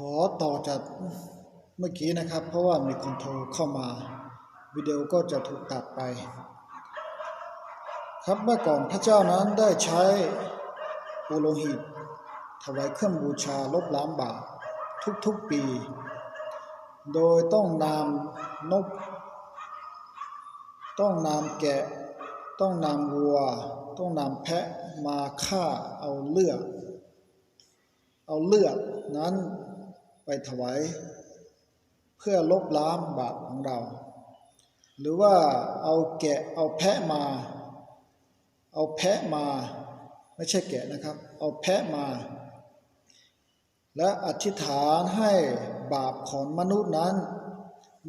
ขอต่อจากเมื่อกี้นะครับ เพราะว่ามีคนโทรเข้ามาวิดีโอก็จะถูกตัดไป ครับเมื่อก่อนพระเจ้านั้นได้ใช้ปุโรหิต ถวายเครื่องบูชาลบล้างบาปทุกๆปี โดยต้องนำนก ต้องนำแกะ ต้องนำวัว ต้องนำแพะมาฆ่าเอาเลือด เอาเลือดนั้น ไปถวายเพื่อลบล้างบาปของเรา หรือว่าเอาแกะเอาแพะมา เอาแพะมาไม่ใช่แกะนะครับ เอาแพะมา และอธิษฐานให้บาปของมนุษย์นั้น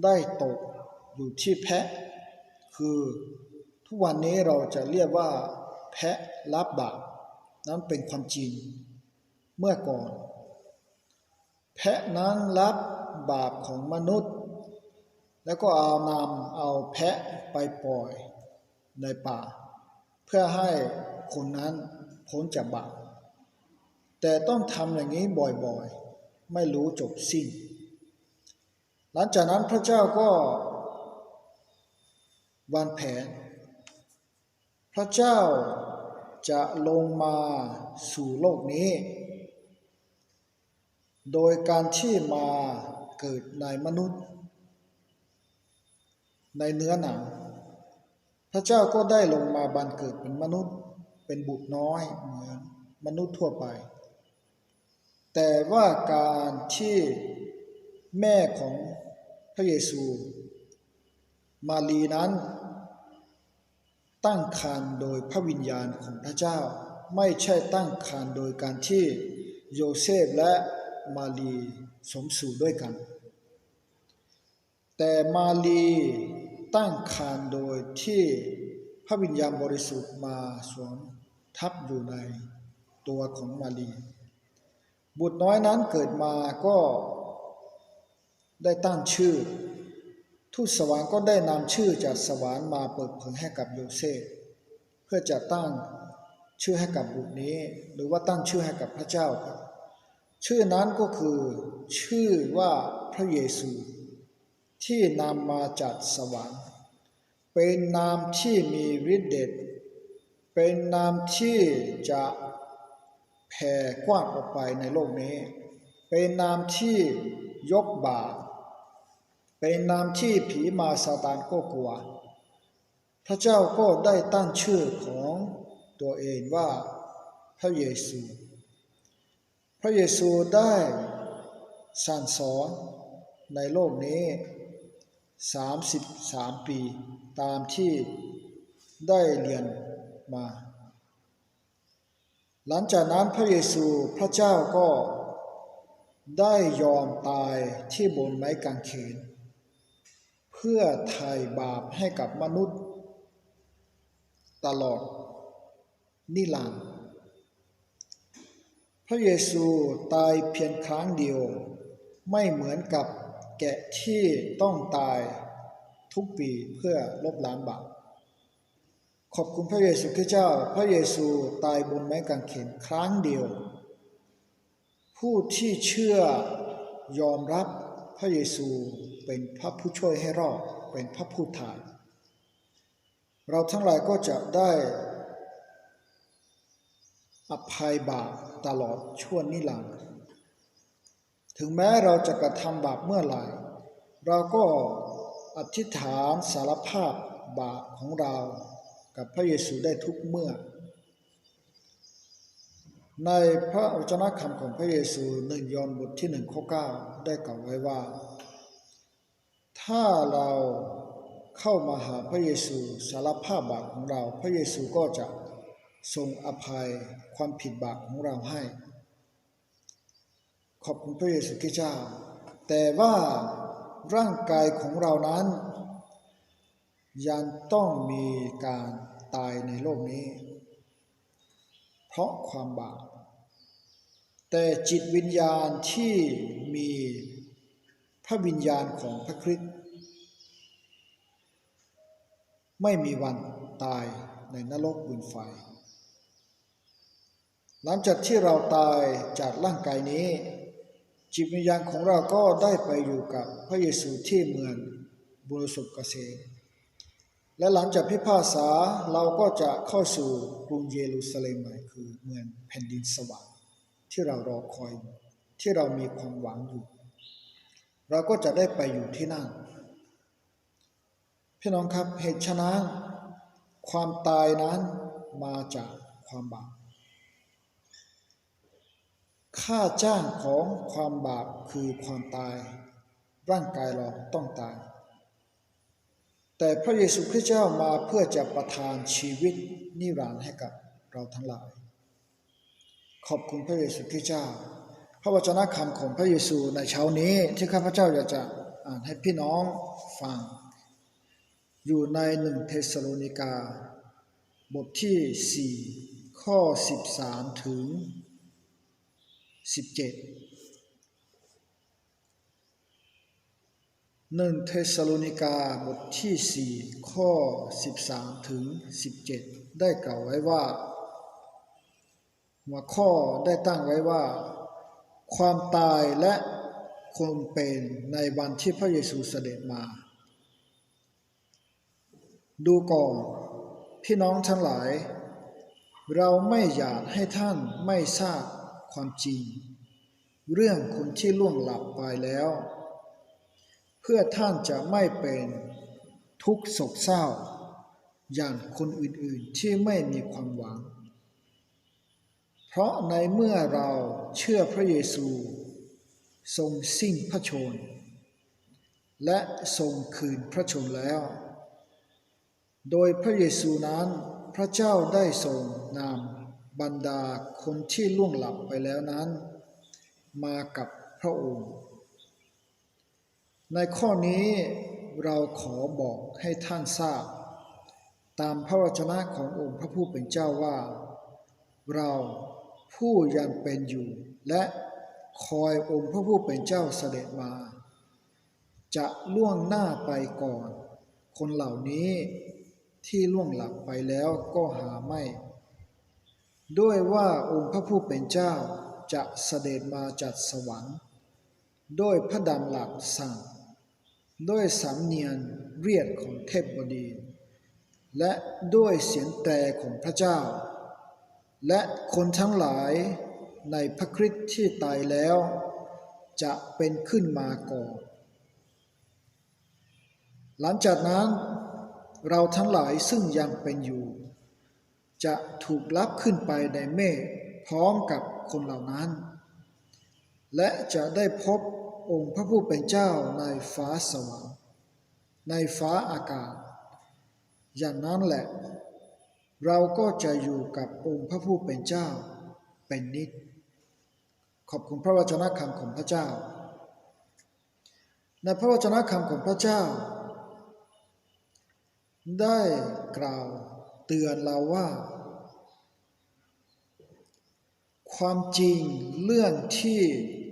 ได้ตกอยู่ที่แพะ คือทุกวันนี้เราจะเรียกว่า แพะรับบาปนั้นเป็นความจริง เมื่อก่อน แพะนั้นรับบาปของมนุษย์ แล้วก็เอานำเอาแพะไปปล่อยในป่า เพื่อให้คนนั้นพ้นจากบาปแต่ต้องทำอย่างนี้บ่อยๆ ไม่รู้จบสิ้น หลังจากนั้นพระเจ้าก็วางแผน พระเจ้าจะลงมาสู่โลกนี้ โดยการที่มาเกิดในมนุษย์ ในเนื้อหนัง พระเจ้าก็ได้ลงมาบันเกิดเป็นมนุษย์ เป็นบุตรน้อยเหมือนมนุษย์ทั่วไป แต่ว่าการที่แม่ของพระเยซู มารีนั้น ตั้งครรภ์โดยพระวิญญาณของพระเจ้า ไม่ใช่ตั้งครรภ์โดยการที่โยเซฟและ มารีสมสู่ด้วยกัน แต่มารีตั้งครรภ์โดยที่พระวิญญาณบริสุทธิ์มาสวมทับอยู่ในตัวของมารีบุตรน้อยนั้นเกิดมาก็ได้ตั้งชื่อ ทูตสวรรค์ก็ได้นำชื่อจากสวรรค์มาเปิดเผยให้กับโยเซฟเพื่อจะตั้งชื่อให้กับบุตรนี้ หรือว่าตั้งชื่อให้กับพระเจ้าครับ ชื่อนั้นก็คือชื่อว่าพระเยซู ที่นำมาจากสวรรค์ เป็นนามที่มีฤทธิ์เดชเป็นนามที่จะแผ่กว้างออกไปในโลกนี้ เป็นนามที่ยกบาปเป็นนามที่ผีมาซาตานก็กลัว พระเจ้าก็ได้ตั้งชื่อของตัวเองว่าพระเยซู พระเยซูได้สั่งสอนในโลกนี้ 33 ปีตามที่ได้เรียนมา หลังจากนั้นพระเยซูพระเจ้าก็ได้ยอมตายที่บนไม้กางเขน เพื่อไถ่บาปให้กับมนุษย์ ตลอดนิรันดร์ พระเยซูตายเพียงครั้งเดียว ไม่เหมือนกับแกะที่ต้องตายทุกปีเพื่อลบล้างบาปขอบคุณพระเยซูคริสต์เจ้า พระเยซูตายบนไม้กางเขนครั้งเดียว ผู้ที่เชื่อยอมรับพระเยซูเป็นพระผู้ช่วยให้รอดเป็นพระผู้ไถ่เราทั้งหลายก็จะได้อภัยบาปตลอดชั่วนิรันดร์ถึงแม้เราจะกระทำบาปเมื่อไหร่ เราก็อธิษฐานสารภาพบาปของเรากับพระเยซูได้ทุกเมื่อ ในพระวจนะคำของพระเยซูหนึ่งยอห์นบทที่หนึ่งข้อเก้าได้กล่าวไว้ว่า ถ้าเราเข้ามาหาพระเยซูสารภาพบาปของเรา พระเยซูก็จะ ทรงอภัยความผิดบาปของเราให้ ขอบคุณพระเยซูคริสต์เจ้า แต่ว่าร่างกายของเรานั้น ยังต้องมีการตายในโลกนี้ เพราะความบาปแต่จิตวิญญาณที่มีพระวิญญาณของพระคริสต์ไม่มีวันตายในนรกบุญไฟ หลังจากที่เราตายจากร่างกายนี้ จิตวิญญาณของเราก็ได้ไปอยู่กับพระเยซูที่เมืองบริสุทธิ์เกษมและหลังจากพิพากษาเราก็จะเข้าสู่กรุงเยรูซาเล็มใหม่คือเมืองแผ่นดินสวรรค์ที่เรารอคอยที่เรามีความหวังอยู่ เราก็จะได้ไปอยู่ที่นั่นพี่น้องครับเหตุฉะนั้นความตายนั้นมาจากความบาป ค่าจ้างของความบาปคือความตาย ร่างกายเราต้องตาย แต่พระเยซูคริสต์เจ้ามาเพื่อจะประทานชีวิตนิรันดร์ให้กับเราทั้งหลาย ขอบคุณพระเยซูคริสต์เจ้า พระวจนะคำของพระเยซูในเช้านี้ที่ข้าพเจ้าอยากจะอ่านให้พี่น้องฟัง อยู่ในหนึ่งเทสโลนิกา บทที่ 4 ข้อ 13 ถึง 17หนึ่งเทสโลนิกาบทที่ 4 ข้อ 13 ถึง 17 ได้กล่าวไว้ว่า หัวข้อได้ตั้งไว้ว่า ความตายและคนเป็นในวันที่พระเยซูเสด็จมา ดูก่อนพี่น้องทั้งหลาย เราไม่อยากให้ท่านไม่ทราบ ความจริง เรื่องคนที่ล่วงหลับไปแล้ว เพื่อท่านจะไม่เป็นทุกข์โศกเศร้า อย่างคนอื่นๆที่ไม่มีความหวัง เพราะในเมื่อเราเชื่อพระเยซู ทรงสิ้นพระชน และทรงคืนพระชนแล้ว โดยพระเยซูนั้นพระเจ้าได้ทรงนำ บรรดาคนที่ล่วงหลับไปแล้วนั้น มากับพระองค์ ในข้อนี้เราขอบอกให้ท่านทราบ ตามพระวจนะขององค์พระผู้เป็นเจ้าว่า เราผู้ยังเป็นอยู่ และคอยองค์พระผู้เป็นเจ้าเสด็จมา จะล่วงหน้าไปก่อน คนเหล่านี้ที่ล่วงหลับไปแล้วก็หาไม่ ด้วยว่าองค์พระผู้เป็นเจ้าจะเสด็จมาจากสวรรค์ ด้วยพระดำหลักสั่ง ด้วยสำเนียงเรียกของเทพบดี และด้วยเสียงแต่ของพระเจ้า และคนทั้งหลายในพระคริสต์ที่ตายแล้ว จะเป็นขึ้นมาก่อนหลังจากนั้นเราทั้งหลายซึ่งยังเป็นอยู่ จะถูกรับขึ้นไปในเมฆพร้อมกับคนเหล่านั้น และจะได้พบองค์พระผู้เป็นเจ้าในฟ้าสวรรค์ในฟ้าอากาศ อย่างนั้นแหละ เราก็จะอยู่กับองค์พระผู้เป็นเจ้าเป็นนิจขอบคุณพระวจนะคำของพระเจ้า ในพระวจนะคำของพระเจ้า ได้กล่าว เตือนเราว่า ความจริงเรื่องที่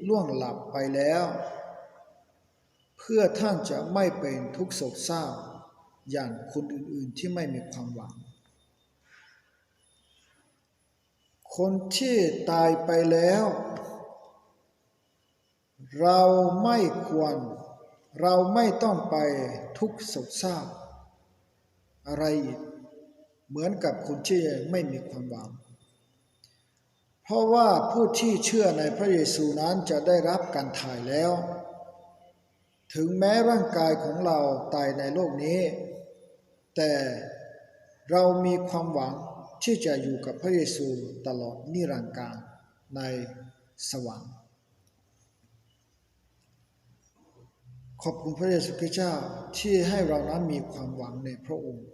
ล่วงหลับไปแล้ว เพื่อท่านจะไม่เป็นทุกข์โศกเศร้าอย่างคนอื่นๆที่ไม่มีความหวัง คนที่ตายไปแล้ว เราไม่ควร เราไม่ต้องไปทุกข์โศกเศร้าอะไรอีก เหมือนกับคนที่ไม่มีความหวัง เพราะว่าผู้ที่เชื่อในพระเยซูนั้นจะได้รับการถ่ายแล้ว ถึงแม้ร่างกายของเราตายในโลกนี้ แต่เรามีความหวังที่จะอยู่กับพระเยซูตลอดนิรันดร์กาลในสวรรค์ขอบคุณพระเยซูคริสต์เจ้าที่ให้เรานั้นมีความหวังในพระองค์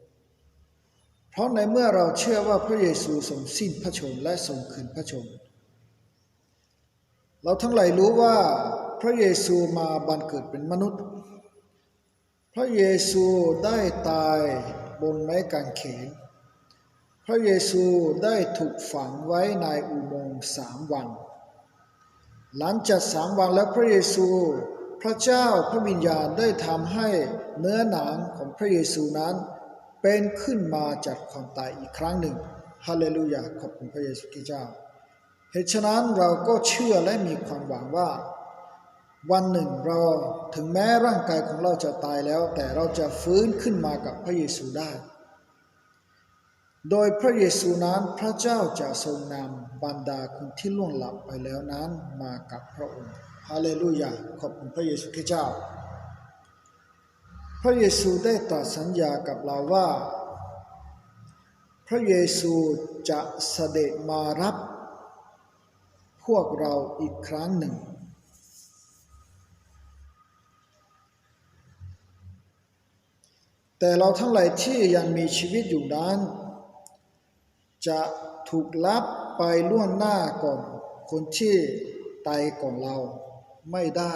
เพราะในเมื่อเราเชื่อว่าพระเยซูทรงสิ้นพระชนม์และทรงคืนพระชนม์เราทั้งหลายรู้ว่าพระเยซูมาบังเกิดเป็นมนุษย์ พระเยซูได้ตายบนไม้กางเขน พระเยซูได้ถูกฝังไว้ในอุโมงค์สามวัน หลังจากสามวันแล้วพระเยซู พระเจ้าพระวิญญาณได้ทำให้เนื้อหนังของพระเยซูนั้น เป็นขึ้นมาจากความตายอีกครั้งหนึ่งฮาเลลูยาขอบคุณพระเยซูคริสต์เจ้า เหตุฉะนั้นเราก็เชื่อและมีความหวังว่า วันหนึ่งเราถึงแม้ร่างกายของเราจะตายแล้ว แต่เราจะฟื้นขึ้นมากับพระเยซูได้ โดยพระเยซูนั้นพระเจ้าจะทรงนำบรรดาคนที่ล่วงลับไปแล้วนั้นมากับพระองค์ฮาเลลูยาขอบคุณพระเยซูคริสต์เจ้า พระเยซูได้ตรัสสัญญากับเราว่า พระเยซูจะเสด็จมารับ พวกเราอีกครั้งหนึ่ง แต่เราทั้งหลายที่ยังมีชีวิตอยู่นั้น จะถูกลับไปล่วงหน้าก่อน คนที่ตายก่อนเราไม่ได้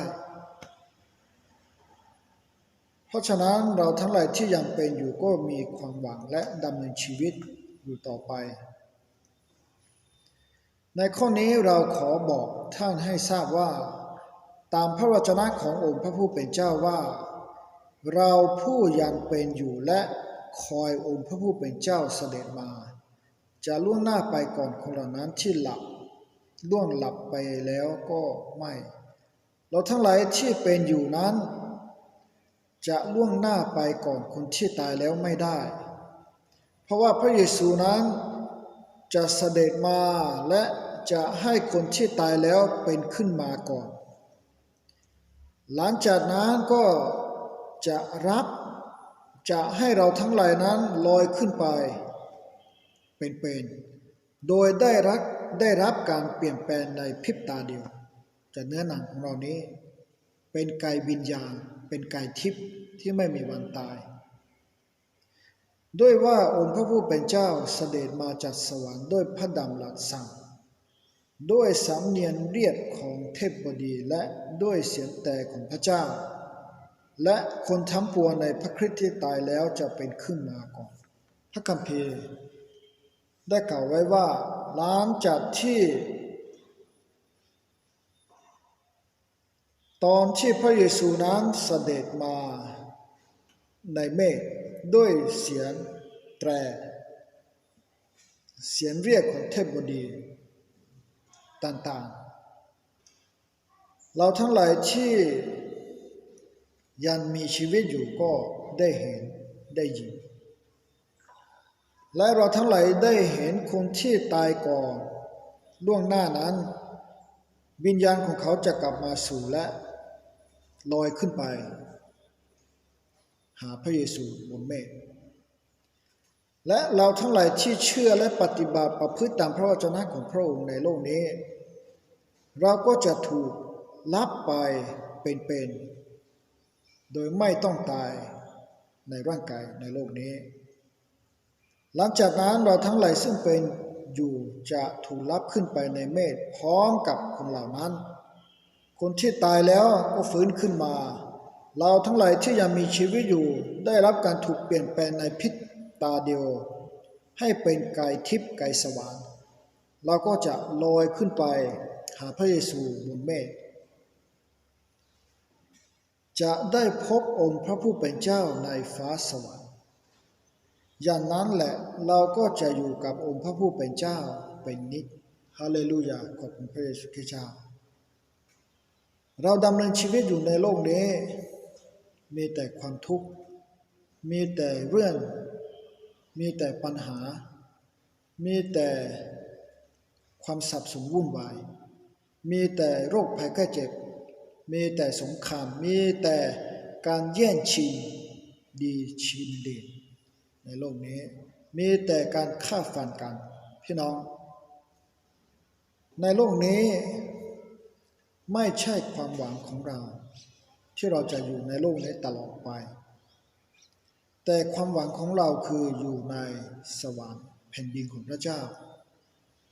ราะฉะนั้นเราทั้งหลายที่ยังเป็นอยู่ก็มีความหวังและดำเนินชีวิตอยู่ต่อไป ในข้อนี้เราขอบอกท่านให้ทราบว่า ตามพระวจนะขององค์พระผู้เป็นเจ้าว่า เราผู้ยังเป็นอยู่และคอยองค์พระผู้เป็นเจ้าเสด็จมา จะล่วงหน้าไปก่อนคนเหล่านั้นที่หลับล่วงหลับไปแล้วก็ไม่ เราทั้งหลายที่เป็นอยู่นั้น จะล่วงหน้าไปก่อนคนที่ตายแล้วไม่ได้ เพราะว่าพระเยซูนั้นจะเสด็จมาและจะให้คนที่ตายแล้วเป็นขึ้นมาก่อน หลังจากนั้นก็จะรับจะให้เราทั้งหลายนั้นลอยขึ้นไป เป็นๆ โดยได้รับได้รับการเปลี่ยนแปลงในพริบตาเดียวจากเนื้อหนังของเรานี้ เป็นกายวิญญาณ เป็นกายทิพย์ที่ไม่มีวันตาย ด้วยว่าองค์พระผู้เป็นเจ้าเสด็จมาจากสวรรค์ด้วยพระดำรัสสั่ง ด้วยสำเนียงเรียกของเทพบดีและด้วยเสียงแต่ของพระเจ้า และคนทั้งปวงในพระคริสต์ที่ตายแล้วจะเป็นขึ้นมาก่อน พระคัมภีร์ได้กล่าวไว้ว่าหลังจากที่ ตอนที่พระเยซูนั้นเสด็จมาในเมฆด้วยเสียงแตร เสียงเรียกของเทพบดีต่างๆ เราทั้งหลายที่ยังมีชีวิตอยู่ก็ได้เห็นได้ยิน และเราทั้งหลายได้เห็นคนที่ตายก่อนล่วงหน้านั้น วิญญาณของเขาจะกลับมาสู่และ ลอยขึ้นไป หาพระเยซูบนเมฆและเราทั้งหลายที่เชื่อและปฏิบัติประพฤติตามพระวจนะของพระองค์ในโลกนี้ เราก็จะถูกรับไปเป็นๆโดยไม่ต้องตายในร่างกายในโลกนี้ หลังจากนั้นเราทั้งหลายซึ่งเป็นอยู่จะถูกรับขึ้นไปในเมฆพร้อมกับคนเหล่านั้น คนที่ตายแล้วก็ฟื้นขึ้นมา เราทั้งหลายที่ยังมีชีวิตอยู่ได้รับการถูกเปลี่ยนแปลงในพริบตาเดียว ให้เป็นกายทิพย์กายสว่างเราก็จะลอยขึ้นไปหาพระเยซูบนเมฆจะได้พบองค์พระผู้เป็นเจ้าในฟ้าสวรรค์ อย่างนั้นแหละเราก็จะอยู่กับองค์พระผู้เป็นเจ้าเป็นนิจฮาเลลูยาขอบคุณพระเยซูคริสต์เจ้า เราดำเนินชีวิตอยู่ในโลกนี้ มีแต่ความทุกข์ มีแต่เรื่อง มีแต่ปัญหา มีแต่ความสับสนวุ่นวาย มีแต่โรคภัยแค่เจ็บ มีแต่สงคราม มีแต่การแย่งชิงดีชิงเด่นในโลกนี้ มีแต่การฆ่าฟันกัน พี่น้อง ในโลกนี้ ไม่ใช่ความหวังของเรา ที่เราจะอยู่ในโลกนี้ตลอดไป แต่ความหวังของเราคืออยู่ในสวรรค์แผ่นดินของพระเจ้า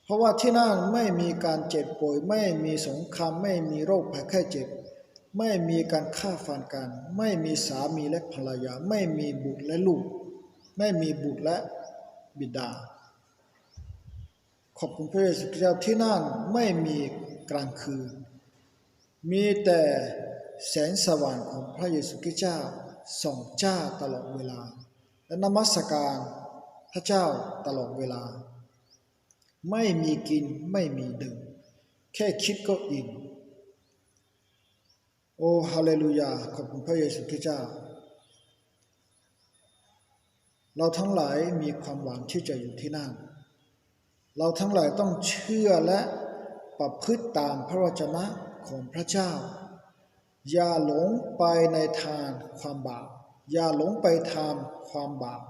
เพราะว่าที่นั่นไม่มีการเจ็บป่วย ไม่มีสงครามไม่มีโรคภัยไข้เจ็บ ไม่มีการฆ่าฟันกัน ไม่มีสามีและภรรยา ไม่มีบุตรและลูก ไม่มีบุตรและบิดา ขอบคุณพระเยซูคริสต์ที่นั่นไม่มีกลางคืน มีแต่แสงสว่างของพระเยซูคริสต์เจ้าส่องจ้าตลอดเวลา และนมัสการพระเจ้าตลอดเวลา ไม่มีกินไม่มีดื่มแค่คิดก็อิ่มโอ้ฮาเลลูยาขอบคุณพระเยซูคริสต์เจ้า เราทั้งหลายมีความหวังที่จะอยู่ที่นั่น เราทั้งหลายต้องเชื่อและประพฤติตามพระวจนะ ของพระเจ้า อย่าหลงไปในทางความบาป อย่าหลงไปทางความบาป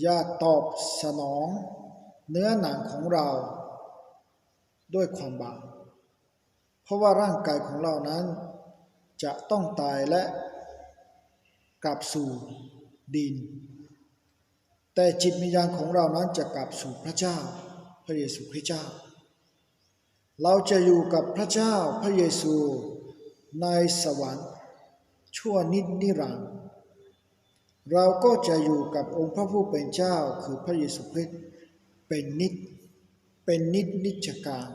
อย่าตอบสนองเนื้อหนังของเรา ด้วยความบาป เพราะว่าร่างกายของเรานั้น จะต้องตายและกลับสู่ดิน แต่จิตวิญญาณของเรานั้นจะกลับสู่พระเจ้า พระเยซูคริสต์เจ้า เราจะอยู่กับพระเจ้าพระเยซูในสวรรค์ ชั่วนิจนิรันดร์เราก็จะอยู่กับองค์พระผู้เป็นเจ้าคือพระเยซูคริสต์เป็นนิจเป็นนิจนิจการ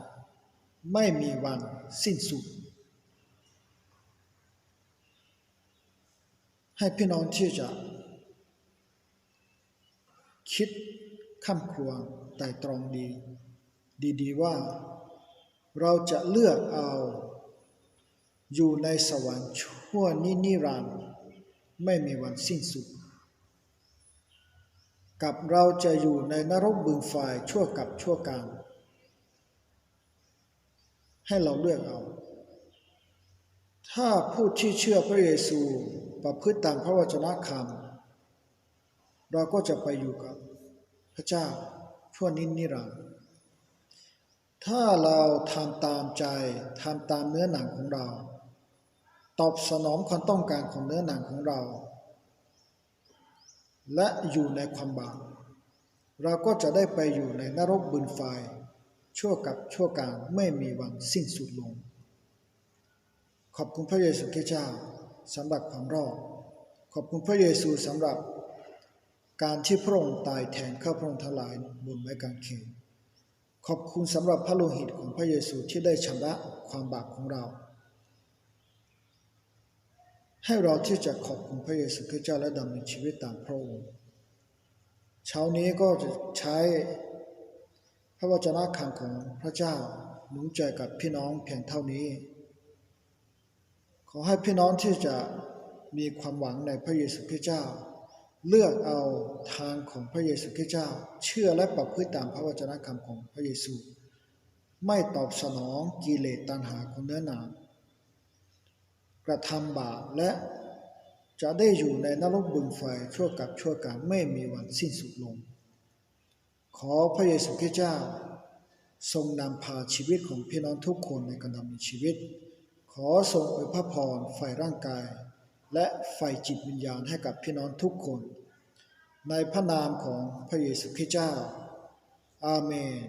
ไม่มีวันสิ้นสุด ให้พี่น้องที่จะ คิดข้ามควรไต่ตรองดี ดีๆว่า เราจะเลือกเอาอยู่ในสวรรค์ชั่วนินิรันดร์ไม่มีวันสิ้นสุด กับเราจะอยู่ในนรกบึงไฟชั่วกับชั่วการให้เราเลือกเอา ถ้าผู้ที่เชื่อพระเยซูประพฤติตามพระวจนะคำเราก็จะไปอยู่กับพระเจ้าชั่วนินิรันดร์ ถ้าเราทำตามใจทำตามเนื้อหนังของเรา ตอบสนองความต้องการของเนื้อหนังของเรา และอยู่ในความบาปเราก็จะได้ไปอยู่ในนรกบึนไฟชั่วกับชั่วการไม่มีวันสิ้นสุดลง ขอบคุณพระเยซูคริสต์เจ้าสำหรับความรอดขอบคุณพระเยซูสำหรับการที่พระองค์ตายแทนข้าพระองค์ทั้งหลายบนไม้กางเขน ขอบคุณสำหรับพระโลหิตของพระเยซูที่ได้ชำระความบาปของเรา ให้เราที่จะขอบคุณพระเยซูคริสต์เจ้าและดำเนินชีวิตตามพระองค์เช้านี้ก็จะใช้พระวจนะคำของพระเจ้าหนุนใจกับพี่น้องเพียงเท่านี้ ขอให้พี่น้องที่จะมีความหวังในพระเยซูคริสต์เจ้า เลือกเอาทางของพระเยซูคริสต์เจ้า เชื่อและประพฤติตามพระวจนะคำของพระเยซู ไม่ตอบสนองกิเลสตัณหาของเนื้อหนามกระทำบาปและจะได้อยู่ในนรกบึงไฟชั่วกับชั่วการไม่มีวันสิ้นสุดลง ขอพระเยซูคริสต์เจ้า ทรงนำพาชีวิตของพี่น้องทุกคนในการดำเนินชีวิต ขอทรงอวยพระพรฝ่ายร่างกาย และไฟจิตวิญญาณให้กับพี่น้องทุกคน ในพระนามของพระเยซูคริสต์เจ้า อาเมน